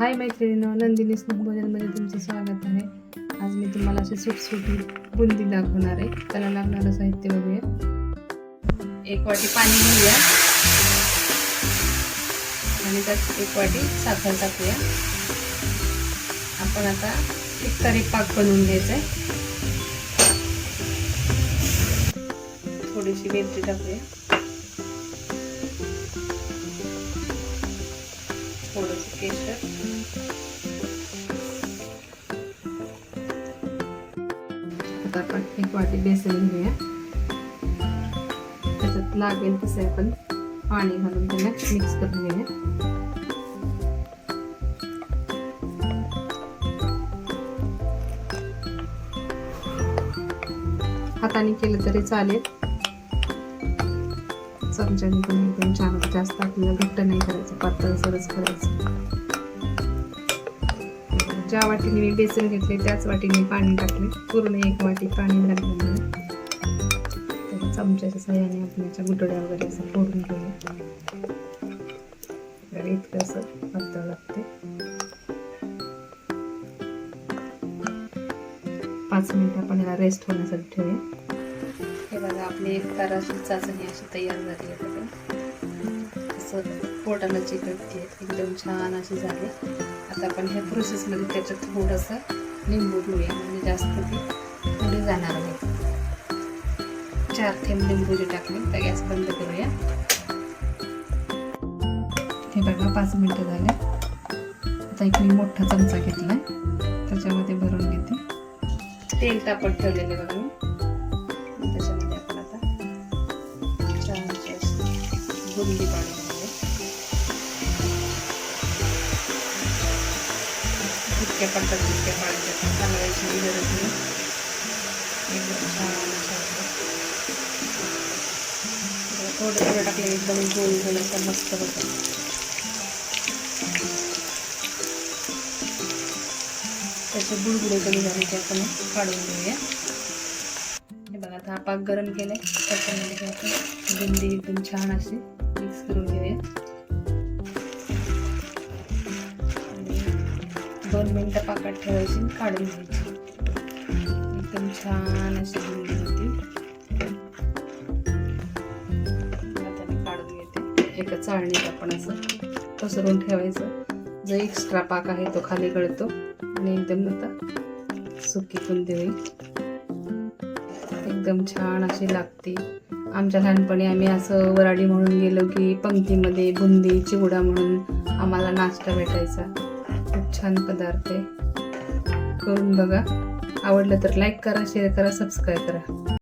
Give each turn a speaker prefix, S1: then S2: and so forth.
S1: हाय मैत्रिणीनं नंदिनी स्नेहभोजनमध्ये तुमचं स्वागत आहे. आज मी तुम्हाला अशी सुटसुटी बुंदी दाखवणार आहे. त्याला लागणारं साहित्य बघूया. एक वाटी पाणी घेऊया. आणि त्यात एक वाटी साखर टाकूया. आपण आता एक तरी पाक बनवून घ्यायचा आहे थोडीशी वेलची टाकूया. थोडंसं केशर. आता आपण एक वाटी बेसन घेऊया. त्याच्यात लागेल तसे आपण पाणी घालून त्याला मिक्स करून घेऊया. हाताने केलं तरी चालेल. चमच्याने पण एकदम छान म्हणजे जास्त आपल्याला घट्ट नाही करायचं पातळ सरस करायचं. ज्या वाटीने मी बेसन घेतले त्याच वाटीने पाणी टाकले. पूर्ण एक वाटी पाणी घातलं चमच्याच्या सहाय्याने आपण याच्या गुटड्या वगैरे असं फोडून घेऊया. इतकं असं पातळ लागते पाच मिनिटं आपण याला रेस्ट होण्यासाठी ठेवूया. हे बघा आपली एक ताराची चाचणी अशी तयार झाली आहे बघा. असं पोटाला चिकटते एकदम छान अशी झाली. आता आपण ह्या प्रोसेसमध्ये त्याच्यात थोडंसं लिंबू घेऊया म्हणजे जास्त ती पुढे जाणार नाही. चार थेंब लिंबू जे टाकले तर गॅस बंद करूया. हे बघा पाच मिनटं झाले. आता एक मी मोठा चमचा घेतला त्याच्यामध्ये भरून घेते. तेल तापत ठेवलेले बघा मी. बुंदी पाडून घेऊया जितक्या पडतात तितक्या पाण्याच्या चालवायची गरज नाही. एकदम छान थोडं थोडं टाकलं एकदम गोल गोल असं मस्त होतं त्याचे बुडबुडे कमी झाले ते आपण काढून घेऊया. पाक गरम केलाय त्याच्यामध्ये आपण बुंदी एकदम छान अशी मिक्स करून घेऊया. दोन मिनटं पाकात ठेवायची काढून घ्यायची. एकदम छान अशी बुंदी होती. आता मी काढून घेते. एका चाळणीत आपण असं पसरून ठेवायचं. जो एक्स्ट्रा पाक आहे तो खाली गळतो. आणि एकदम आता सुकी बुंदी होईल. एकदम छान अशी लागते. आमच्या लहानपणी आम्ही असं वराडी म्हणून गेलो की पंक्तीमध्ये बुंदी चिवडा म्हणून आम्हाला नाश्ता भेटायचा. खूप छान पदार्थ आहे. करून बघा. आवडलं तर लाईक करा शेअर करा सबस्क्राईब करा.